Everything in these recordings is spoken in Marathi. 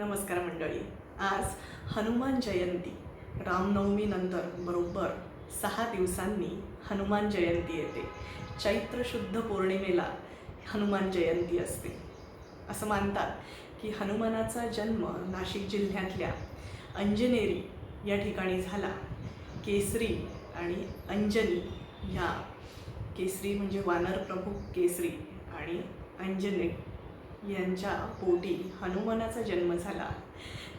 नमस्कार मंडळी. आज हनुमान जयंती. रामनवमीनंतर बरोबर सहा दिवसांनी हनुमान जयंती येते. चैत्र शुद्ध पौर्णिमेला हनुमान जयंती असते. असं मानतात की हनुमानाचा जन्म नाशिक जिल्ह्यातल्या अंजनेरी या ठिकाणी झाला. केसरी आणि अंजनी ह्या केसरी म्हणजे वानर प्रभू केसरी आणि अंजने यांच्या पोटी हनुमानाचा जन्म झाला.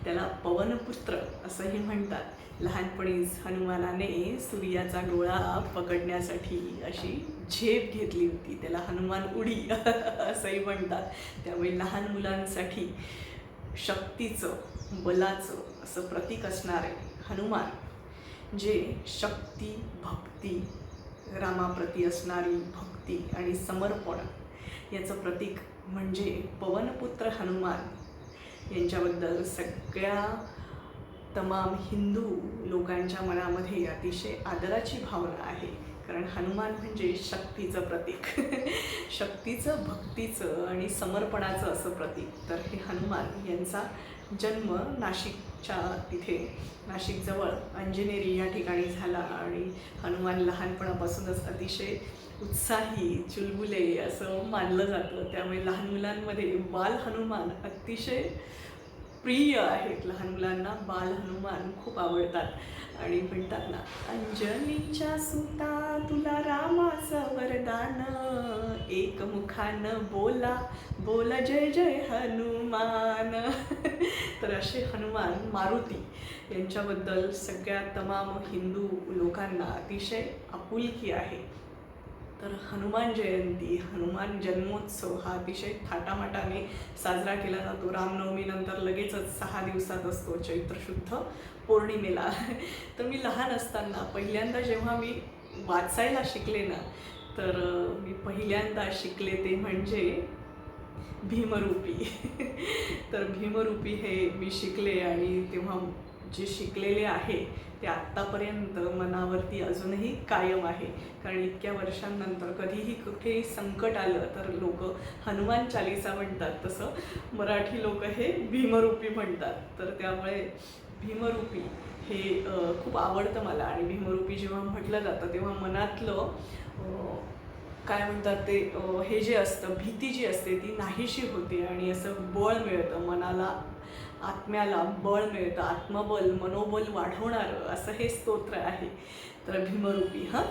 त्याला पवनपुत्र असंही म्हणतात. लहानपणीच हनुमानाने सूर्याचा डोळा पकडण्यासाठी अशी झेप घेतली होती. त्याला हनुमान उडी असंही म्हणतात. त्यामुळे लहान मुलांसाठी शक्तीचं बलाचं असं प्रतीक असणारे हनुमान जे शक्ती भक्ती रामाप्रती असणारी भक्ती आणि समर्पण याचं प्रतीक म्हणजे पवनपुत्र हनुमान यांच्याबद्दल सगळ्या तमाम हिंदू लोकांच्या मनामध्ये अतिशय आदराची भावना आहे. कारण हनुमान म्हणजे शक्तीचं प्रतीक. शक्तीचं भक्तीचं आणि समर्पणाचं असं प्रतीक. तर हे हनुमान यांचा जन्म नाशिकच्या तिथे नाशिकजवळ अंजनेरी या ठिकाणी झाला. आणि हनुमान लहानपणापासूनच अतिशय उत्साही चुलबुले असं मानलं जातं. त्यामुळे लहान मुलांमध्ये बाल हनुमान अतिशय प्रिय आहेत. लहान मुलांना बाल हनुमान खूप आवडतात. आणि म्हणतात ना अंजनीच्या सुता तुला रामाचं वरदान. एकमुखानं बोला बोला जय जय हनुमान. तर असे हनुमान मारुती यांच्याबद्दल सगळ्या तमाम हिंदू लोकांना अतिशय आपुलकी आहे. तर हनुमान जयंती हनुमान जन्मोत्सव हा अतिशय थाटामाटाने साजरा केला जातो. रामनवमीनंतर लगेचच सहा दिवसात असतो चैत्र शुद्ध पौर्णिमेला. तर मी लहान असताना पहिल्यांदा जेव्हा मी वाचायला शिकले ना तर मी पहिल्यांदा शिकले ते म्हणजे भीमरूपी. तर भीमरूपी हे मी शिकले आणि तेव्हा जे शिकलेले आहे ते आत्तापर्यंत मनावरती अजूनही कायम आहे. कारण इतक्या वर्षांनंतर कधीही कुठेही संकट आलं तर लोक हनुमान चालिसा म्हणतात तसं. मराठी लोक हे भीमरूपी म्हणतात. तर त्यामुळे भीमरूपी हे खूप आवडतं मला. आणि भीमरूपी जेव्हा म्हटलं जातं तेव्हा मनातलं काय म्हणतात ते हे जे असतं भीती जी असते ती नाहीशी होते आणि असं बळ मिळतं मनाला आत्म्याला बळ मिळतं आत्मबल मनोबल वाढवणारं असं हे स्तोत्र आहे. तर भीमरूपी हां?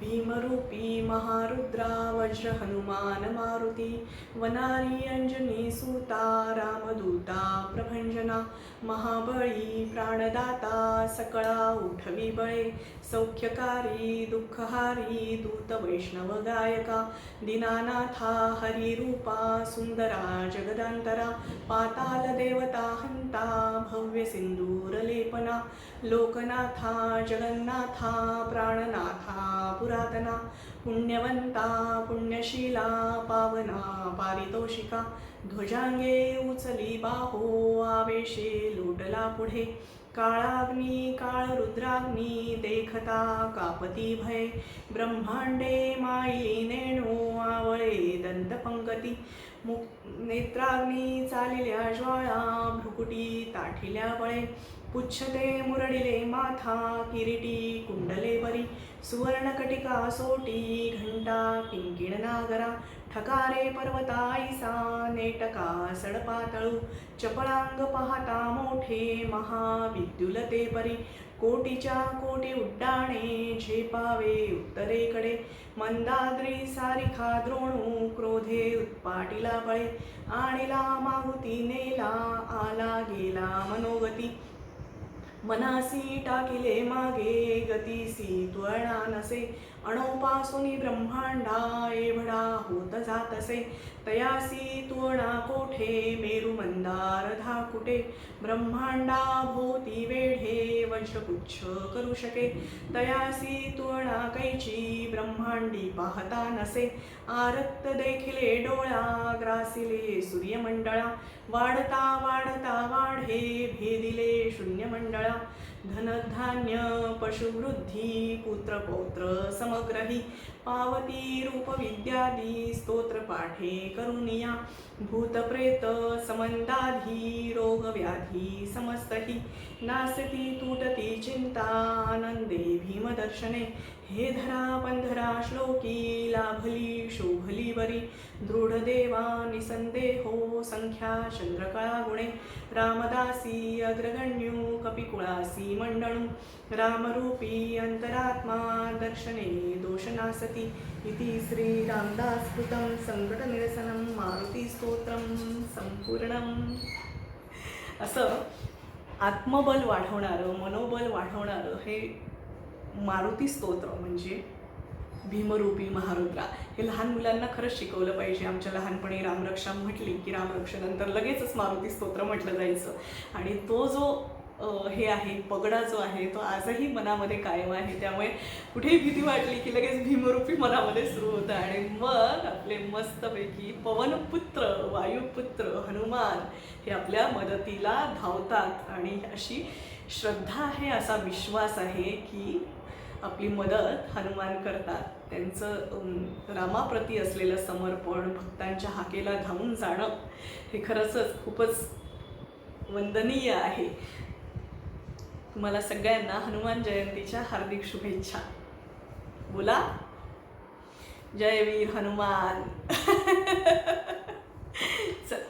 भीमरूपी महारुद्रा वज्र हनुमान मारुती वनारी अंजनी सूता रामदूता प्रभंजना महाबळी प्राणदाता सकळा उठवी बळे सौख्यकारी दुःखहारी दूत वैष्णव गायका दीनानाथा हरिरूपा सुंदरा जगदांतरा पाताल देवता हंता भव्य सिंदूर लेपना लोकनाथा जगन्नाथा प्राणनाथा पुरातना पुण्यवंता पुण्यशीला पावना पारितोषिका ध्वजांगे उचली बाहो आवेशे लोटला पुढे. काळाग्नी काळ रुद्राग्नी देखता कापती भय. ब्रह्मांडे माई नेणू आवळे दंतपंगती. नेत्राग्नी चालिल्या ज्वाळा भ्रुकुटी ताठिल्या बळे पुच्छते मुरडिले माथा किरीटी कुंडले बरी सुवर्णकटिका सोटी घंटा किंकिण नागरा ठकारे पर्वताईसा नेटका सडपातळू चपळांग पाहता मोठे महाविद्युलते परी कोटीच्या कोटी उड्डाणे झेपावे उत्तरेकडे मंदाद्री सारिखा द्रोणू क्रोधे उत्पाटीला बळे आणिला माहुती नेला आला गेला मनोगती. मनासी टाकिले मागे गतीसी तुळणा नसे अणोपासुनी ब्रह्मांडा एवढा होत जातसे. तयासी तुणा कोठे? मेरू मंदार धाकुटे ब्रह्मांडा भोती वेढे वंशपुच्छ करू शके. तयासी तुळणा कैची? ब्रह्मांडी पाहता नसे. आरक्त देखिले डोळा ग्रासिले सूर्यमंडळा. वाढता वाढता वाढे भेदिले शून्यमंडळा. धनधान्य पशुवृद्धी पुत्रपौत्र समग्रही पावती रूपविद्यादी स्तोत्र पाठे भूतप्रेत समंदाधी रोग व्याधी नास्ति नासती तुटती चिंता आनंदे भीमदर्शने. हे धरा पंधरा श्लोकी लाभली शोभली वरी. दृढ देवा निसंदेहो संख्या चंद्रकळा गुणे. रामदासी अग्रगण्यू कपिकुळासी मंडळू रामरूपी अंतरात्मा दर्शने दोषनासति इति श्री रामदास मारुतीस्तोत्रं संकटनिरसनं मारुती असं आत्मबल वाढवणारं मनोबल वाढवणारं हे मारुती स्तोत्र म्हणजे भीमरूपी महारुद्रा। हे लहान मुलांना खरंच शिकवलं पाहिजे. आमच्या लहानपणी रामरक्षा म्हटली की रामरक्षानंतर लगेचच मारुती स्तोत्र म्हटलं जायचं. आणि तो जो हे आहे पगडा जो आहे तो आजही मनामध्ये कायम आहे. त्यामुळे कुठेही भीती वाटली की लगेच भीमरूपी मनामध्ये सुरू होतं. आणि मग आपले मस्तपैकी पवनपुत्र वायुपुत्र हनुमान हे आपल्या मदतीला धावतात. आणि अशी श्रद्धा आहे असा विश्वास आहे की आपली मदत हनुमान करतात. त्यांचं रामाप्रती असलेलं समर्पण भक्तांच्या हाकेला धावून जाणं हे खरंच खूपच वंदनीय आहे. तुम्हाला सगळ्यांना हनुमान जयंतीच्या हार्दिक शुभेच्छा. बोला. जय वीर हनुमान. चला.